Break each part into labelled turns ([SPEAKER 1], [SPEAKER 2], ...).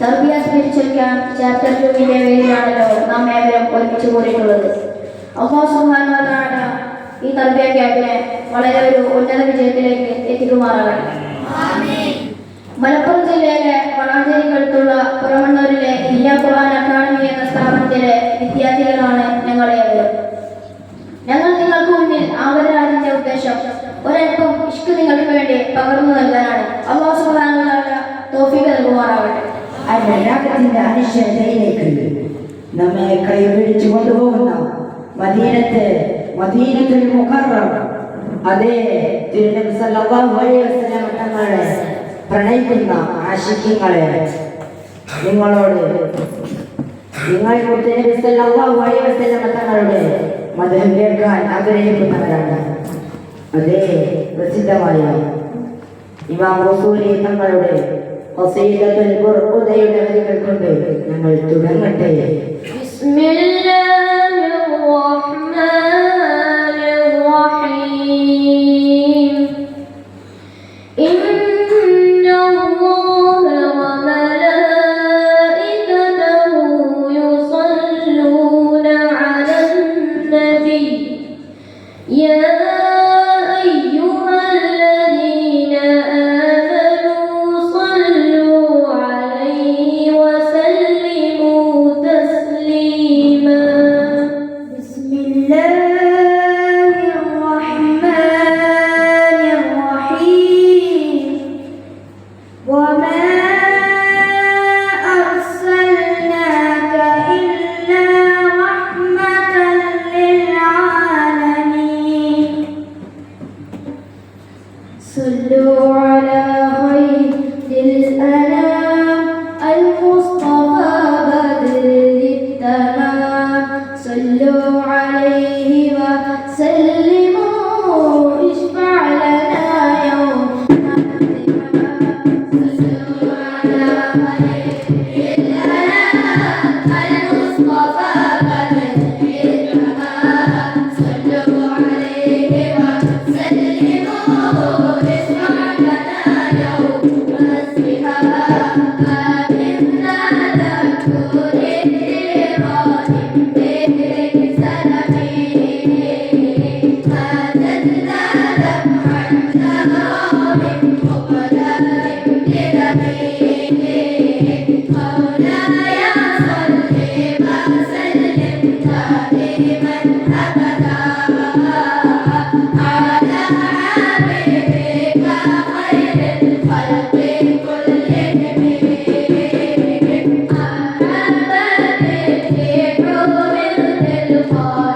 [SPEAKER 1] തർബിയ spiritual chapter ടുവിന്റെ പേരിലാണല്ലോ നാം ഏവരും ഒരുമിച്ച് കൂടിയിട്ടുള്ളത്. അള്ളാഹു തആല ഈ തർബിയ ക്യാമ്പിനെ വളരെ ഒരു ഉന്നത വിജയത്തിലേക്ക് എത്തിക്കുമാറാകട്ടെ. മലപ്പുറം ജില്ലയിലെ വളാഞ്ചേരിക്കടുത്തുള്ള പുറമണ്ണൂരിലെ ഇന്ത്യ ഖുർആൻ അക്കാദമി എന്ന സ്ഥാപനത്തിലെ വിദ്യാർത്ഥികളാണ് ഞങ്ങൾ ഏവരും ഞങ്ങൾ നിങ്ങൾക്ക് മുന്നിൽ ആവതരാജിന്റെ ഉദ്ദേശം ഒരൽപ്പം ഇഷ്ക് നിങ്ങൾക്ക് വേണ്ടി പകർന്നു നൽകാനാണ്. അള്ളാഹു സുബ്ഹാനഹു വ തആല നൽകുമാറാകട്ടെ
[SPEAKER 2] അനുരാഗത്തിന്റെ അനിശ്ചയതയിലേക്ക് നമ്മെ കൈപിടിച്ചു കൊണ്ടുപോകുന്ന മദീനത്തെ മദീനത്തിൽ മുഖർറം അതേ തിരുനബി സല്ലല്ലാഹു അലൈഹി വസല്ലം തങ്ങളെ പ്രണയിക്കുന്ന ആശിക്യങ്ങളെ നിങ്ങളോട് നിങ്ങൾ മുത്തനബി സല്ലല്ലാഹു അലൈഹി വസല്ലം തങ്ങളുടെ മതം കേൾക്കാൻ ആഗ്രഹിക്കുന്നവരാണ്. അതേ പ്രസിദ്ധമായ ഇമാം റസൂലി തങ്ങളുടെ വസീലത്തുൽ ബുർഖുദയുടെ വരികൾ കൊണ്ട് ഞങ്ങൾ തുടങ്ങട്ടെ. ബിസ്മില്ല. Lord.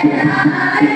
[SPEAKER 2] Será?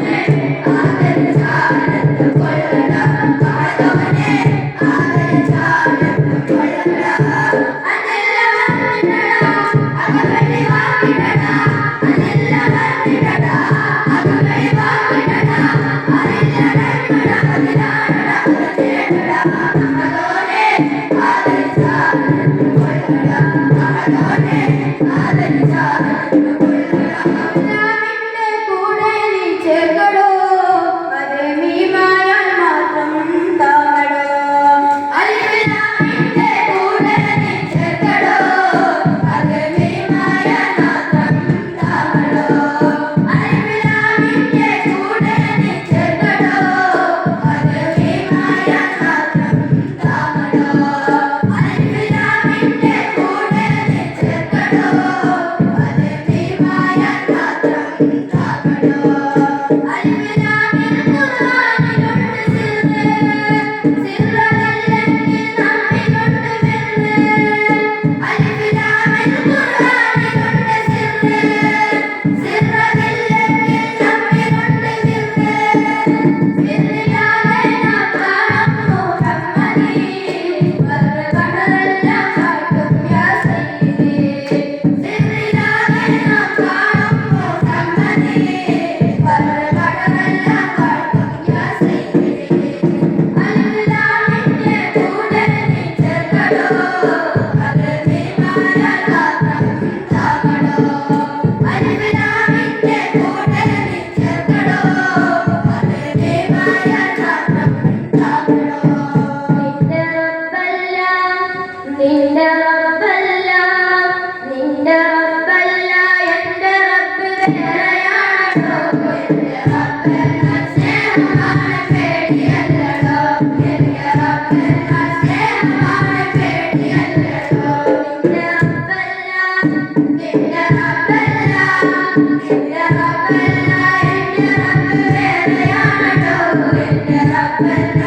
[SPEAKER 2] Thank you. Gracias.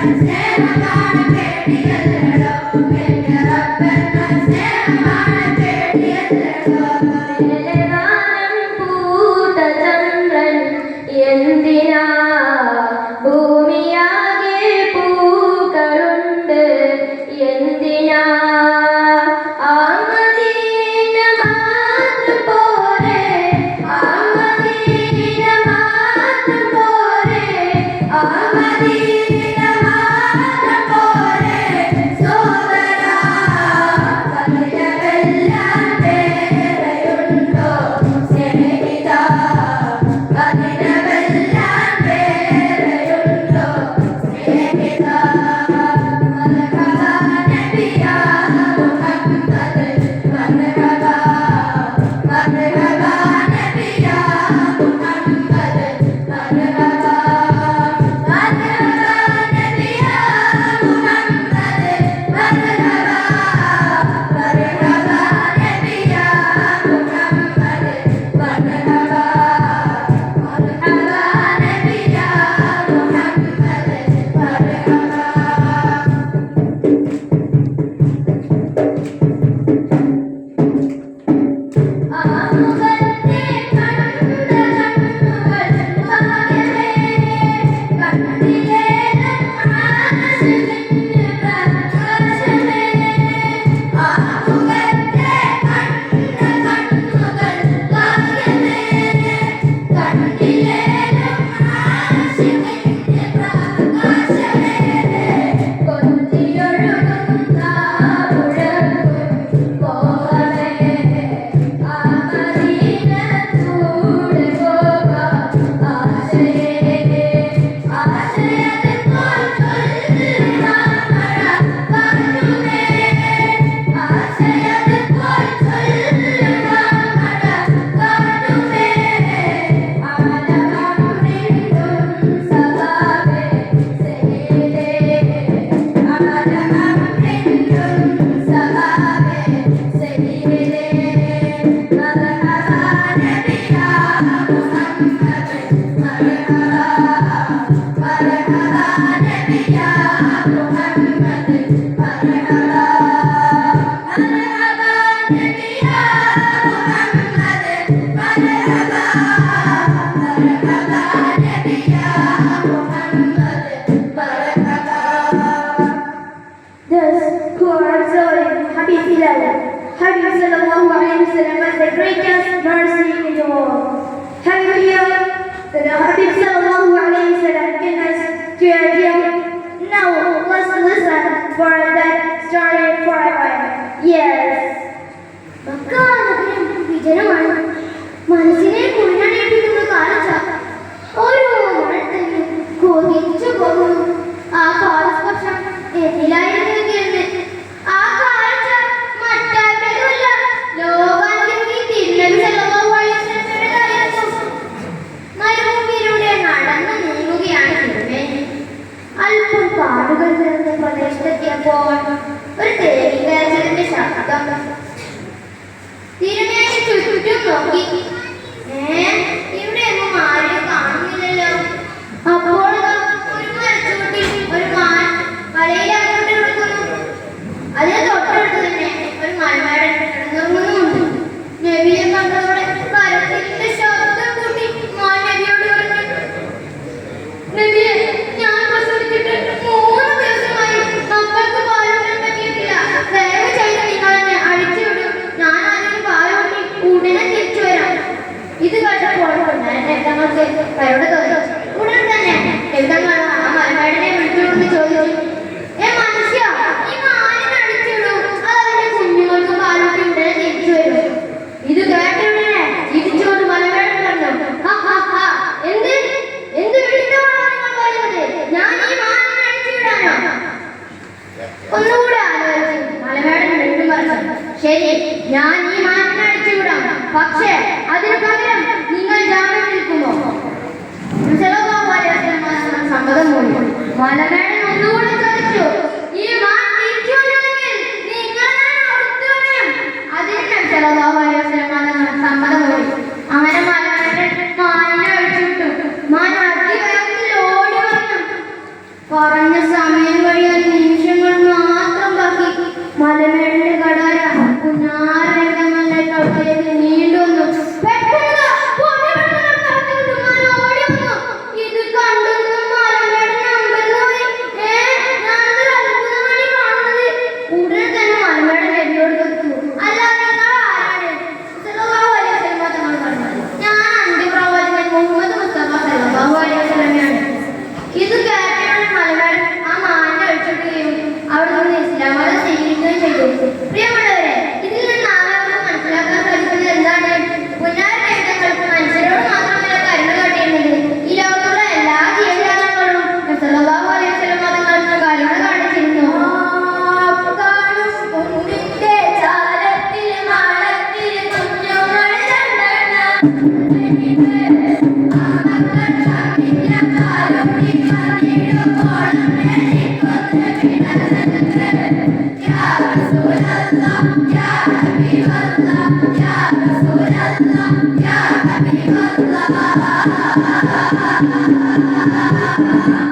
[SPEAKER 2] I'm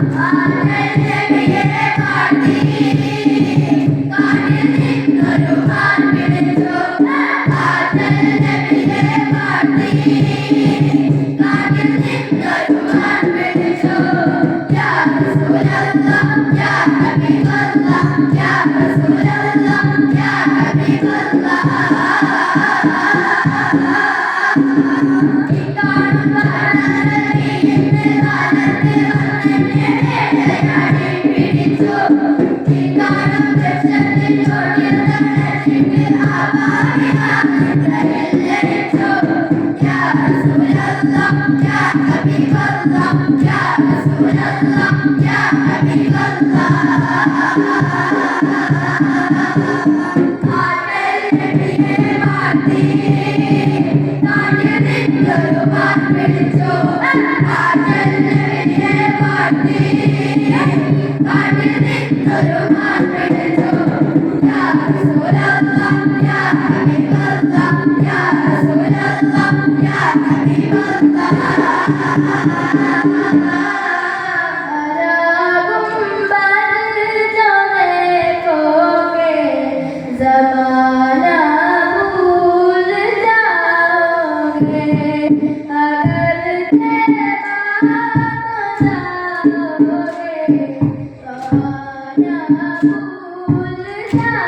[SPEAKER 2] Happy birthday. जमाना भूल